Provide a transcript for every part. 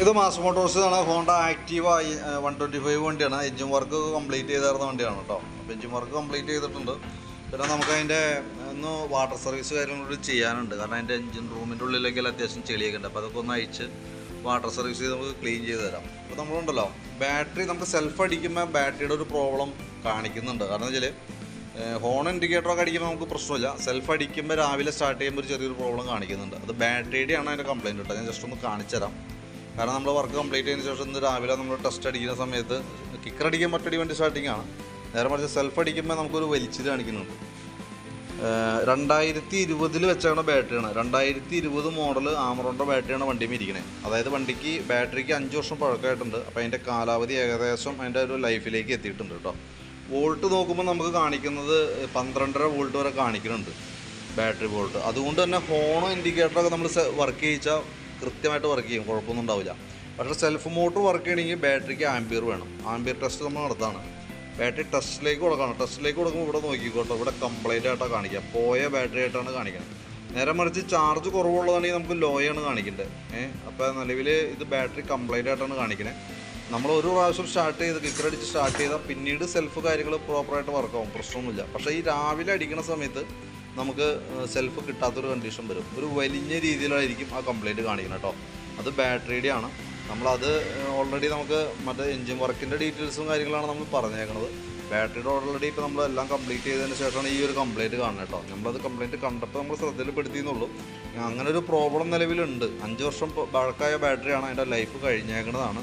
ഇത് mass Motors ആണ്. Honda Activa one twenty five വണ്ടിയാണ്. എഞ്ചിൻ വർക്ക് കംപ്ലീറ്റ് ചെയ്തായിരുന്ന വണ്ടിയാണ് കേട്ടോ. അപ്പോൾ എഞ്ചിൻ വർക്ക് കംപ്ലീറ്റ് ചെയ്തിട്ടുണ്ട്. പിന്നെ നമുക്ക് അതിന്റെ ഒന്ന് വാട്ടർ സർവീസ് കാര്യങ്ങളൂടെ ചെയ്യാനുണ്ട്. കാരണം അതിന്റെ എഞ്ചിൻ റൂമിന്റെ ഉള്ളിലെങ്കിൽ അത്യാവശ്യം ചെളിയൊക്കെ ഉണ്ട്. അപ്പോൾ അതൊക്കെ ഒന്ന് അയച്ച് വാട്ടർ സർവീസ് ചെയ്ത് നമുക്ക് ക്ലീൻ ചെയ്ത് തരാം. അപ്പോൾ നമ്മളുണ്ടല്ലോ ബാറ്ററി നമുക്ക് സെൽഫ് അടിക്കുമ്പോൾ ബാറ്ററിയുടെ ഒരു പ്രോബ്ലം കാണിക്കുന്നുണ്ട്. കാരണം വെച്ചാൽ ഹോൺ ഇൻഡിക്കേറ്റർ ഒക്കെ അടിക്കുമ്പോൾ നമുക്ക് പ്രശ്നമില്ല. സെൽഫ് അടിക്കുമ്പോൾ രാവിലെ സ്റ്റാർട്ട് ചെയ്യുമ്പോൾ ഒരു ചെറിയൊരു പ്രോബ്ലം കാണിക്കുന്നുണ്ട്. അത് ബാറ്ററിയുടെ ആണ് അതിന്റെ കംപ്ലയിന്റ് കേട്ടോ. ഞാൻ ജസ്റ്റ് ഒന്ന് കാണിച്ചു തരാം കാരണം നമ്മൾ വർക്ക് കംപ്ലീറ്റ് ചെയ്തതിന് ശേഷം രാവിലെ നമ്മൾ ടെസ്റ്റ് അടിക്കുന്ന സമയത്ത് കിക്കർ അടിക്കാൻ മറ്റടി വണ്ടി സ്റ്റാർട്ടിംഗ് ആണ്. നേരെ മറിച്ച് സെൽഫ് അടിക്കുമ്പോൾ നമുക്കൊരു വലിച്ചിൽ കാണിക്കുന്നുണ്ട്. രണ്ടായിരത്തി ഇരുപതിൽ വെച്ചാണ് ബാറ്ററിയാണ് രണ്ടായിരത്തി ഇരുപത് മോഡൽ ആമറോണ്ട ബാറ്ററിയാണ് വണ്ടിയിൽ ഇരിക്കുന്നത് അതായത് വണ്ടിക്ക് ബാറ്ററിക്ക് അഞ്ച് വർഷം പഴക്കമായിട്ടുണ്ട്. അപ്പോൾ അതിന്റെ കാലാവധി ഏകദേശം അതിന്റെ ഒരു ലൈഫിലേക്ക് എത്തിയിട്ടുണ്ട് കേട്ടോ. വോൾട്ട് നോക്കുമ്പോൾ നമുക്ക് കാണിക്കുന്നത് പന്ത്രണ്ടര വോൾട്ട് വരെ കാണിക്കുന്നുണ്ട് ബാറ്ററി വോൾട്ട് അതുകൊണ്ട് തന്നെ ഹോണോ ഇൻഡിക്കേറ്ററൊക്കെ നമ്മൾ വർക്ക് ചെയ്യിച്ചാൽ കൃത്യമായിട്ട് വർക്ക് ചെയ്യും കുഴപ്പമൊന്നും ഉണ്ടാവില്ല. പക്ഷേ സെൽഫ് മോട്ടർ വർക്ക് ചെയ്യണമെങ്കിൽ ബാറ്ററിക്ക് ആംബിയർ വേണം. ആംബിയർ ടെസ്റ്റ് നമ്മൾ നടത്താണ്. ബാറ്ററി ടെസ്റ്റിലേക്ക് കൊടുക്കണം. ടെസ്റ്റിലേക്ക് കൊടുക്കുമ്പോൾ ഇവിടെ നോക്കിക്കോട്ടോ ഇവിടെ കംപ്ലൈന്റ് ആയിട്ടാണ് കാണിക്കുക. പോയ ബാറ്ററി ആയിട്ടാണ് കാണിക്കുന്നത് നേരെ മറിച്ച് ചാർജ് കുറവുള്ളതാണെങ്കിൽ നമുക്ക് ലോയാണ് കാണിക്കേണ്ടത് ഏഹ് അപ്പോൾ നിലവിൽ ഇത് ബാറ്ററി കംപ്ലൈന്റ് ആയിട്ടാണ് കാണിക്കുന്നത് നമ്മൾ ഒരു പ്രാവശ്യം സ്റ്റാർട്ട് ചെയ്ത് കിക്കർ അടിച്ച് സ്റ്റാർട്ട് ചെയ്താൽ പിന്നീട് സെൽഫ് കാര്യങ്ങൾ പ്രോപ്പറായിട്ട് വർക്കാവും പ്രശ്നമൊന്നുമില്ല. പക്ഷേ ഈ രാവിലെ അടിക്കുന്ന സമയത്ത് നമുക്ക് സെൽഫ് കിട്ടാത്തൊരു കണ്ടീഷൻ വരും. ഒരു വലിയ രീതിയിലായിരിക്കും ആ കംപ്ലൈന്റ് കാണിക്കുന്നത് കേട്ടോ. അത് ബാറ്ററിയുടെ ആണ് നമ്മളത് ഓൾറെഡി നമുക്ക് മറ്റേ എൻജിൻ വർക്കിന്റെ ഡീറ്റെയിൽസും കാര്യങ്ങളാണ് നമ്മൾ പറഞ്ഞേക്കുന്നത് ബാറ്ററിയുടെ ഓൾറെഡി ഇപ്പോൾ നമ്മൾ എല്ലാം കംപ്ലീറ്റ് ചെയ്തതിന് ശേഷമാണ് ഈ ഒരു കംപ്ലൈന്റ് കാണുന്നത് കേട്ടോ. നമ്മളത് കംപ്ലൈന്റ് കണ്ടപ്പോൾ നമ്മൾ ശ്രദ്ധയിൽപ്പെടുത്തിയെന്നുള്ളൂ. അങ്ങനെ ഒരു പ്രോബ്ലം നിലവിലുണ്ട്. അഞ്ച് വർഷം ബഴക്കായ ബാറ്ററിയാണ് അതിന്റെ ലൈഫ് കഴിഞ്ഞേക്കുന്നതാണ്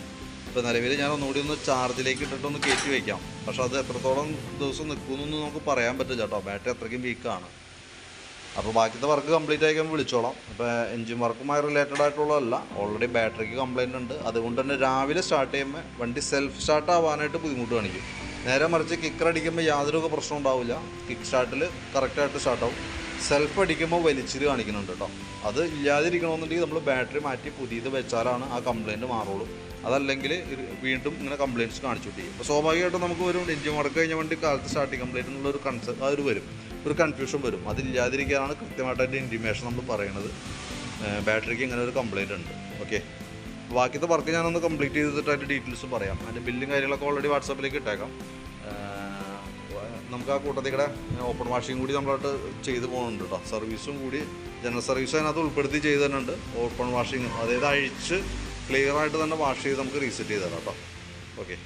ഇപ്പോൾ നിലവിൽ ഞാൻ ഒന്നുകൂടി ഒന്ന് ചാർജിലേക്ക് ഇട്ടിട്ടൊന്ന് കയറ്റി വയ്ക്കാം പക്ഷേ അത് എത്രത്തോളം ദിവസം നിൽക്കുമെന്നൊന്നും നമുക്ക് പറയാൻ പറ്റില്ല കേട്ടോ. ബാറ്ററി അത്രയ്ക്കും വീക്കാണ് അപ്പോൾ ബാക്കിയത്തെ വർക്ക് കംപ്ലീറ്റ് ആയി കഴിയുമ്പോൾ വിളിച്ചോളാം. അപ്പോൾ എൻജിൻ വർക്കുമായി റിലേറ്റഡ് ആയിട്ടുള്ളതല്ല. ഓൾറെഡി ബാറ്ററിക്ക് കംപ്ലൈന്റ് ഉണ്ട്. അതുകൊണ്ട് തന്നെ രാവിലെ സ്റ്റാർട്ട് ചെയ്യുമ്പോൾ വണ്ടി സെൽഫ് സ്റ്റാർട്ട് ആവാനായിട്ട് ബുദ്ധിമുട്ട് കാണിക്കും. നേരെ മറിച്ച് കിക്കർ അടിക്കുമ്പോൾ യാതൊരു പ്രശ്നം ഉണ്ടാവില്ല. കിക്ക് സ്റ്റാർട്ടിൽ കറക്റ്റായിട്ട് സ്റ്റാർട്ടാവും സെൽഫ് അടിക്കുമ്പോൾ വലിച്ചിൽ കാണിക്കുന്നുണ്ട് കേട്ടോ അത് ഇല്ലാതിരിക്കണമെന്നുണ്ടെങ്കിൽ നമ്മൾ ബാറ്ററി മാറ്റി പുതിയത് വെച്ചാലാണ് ആ കംപ്ലൈന്റ് മാറുള്ളൂ. അതല്ലെങ്കിൽ വീണ്ടും ഇങ്ങനെ കംപ്ലയിന്റ്സ് കിട്ടി അപ്പോൾ സ്വാഭാവികമായിട്ടും നമുക്ക് വരും എൻജിൻ വർക്ക് കഴിഞ്ഞ വണ്ടി കാലത്ത് സ്റ്റാർട്ടിങ് കംപ്ലൈന്റ് എന്നുള്ള ഒരു കൺസെപ്റ്റ് ആ ഒരു വരും. ഒരു കൺഫ്യൂഷൻ വരും. അതില്ലാതിരിക്കാനാണ് കൃത്യമായിട്ട് അതിന്റെ ഇന്റിമേഷൻ നമ്മൾ പറയുന്നത് ബാറ്ററിക്ക് ഇങ്ങനെ ഒരു കംപ്ലയിന്റ് ഉണ്ട്. ഓക്കെ ബാക്കിയത്തെ വർക്ക് ഞാനൊന്ന് കംപ്ലീറ്റ് ചെയ്തിട്ട് അതിന്റെ ഡീറ്റെയിൽസ് പറയാം. അതിന്റെ ബില്ലും കാര്യങ്ങളൊക്കെ ഓൾറെഡി വാട്സാപ്പിലേക്ക് ഇട്ടേക്കാം. നമുക്ക് ആ കൂട്ടത്തിൽ കൂടെ ഓപ്പൺ വാഷിങ് കൂടി നമ്മളായിട്ട് ചെയ്തു പോകുന്നുണ്ട് കേട്ടോ സർവീസും കൂടി ജനറൽ സർവീസ് അതിനകത്ത് ഉൾപ്പെടുത്തി ചെയ്ത് തന്നെയുണ്ട് ഓപ്പൺ വാഷിങ് അതായത് അഴിച്ച് ക്ലിയർ ആയിട്ട് തന്നെ വാഷ് ചെയ്ത് നമുക്ക് റീസെറ്റ് ചെയ്ത് തരാം കേട്ടോ ഓക്കെ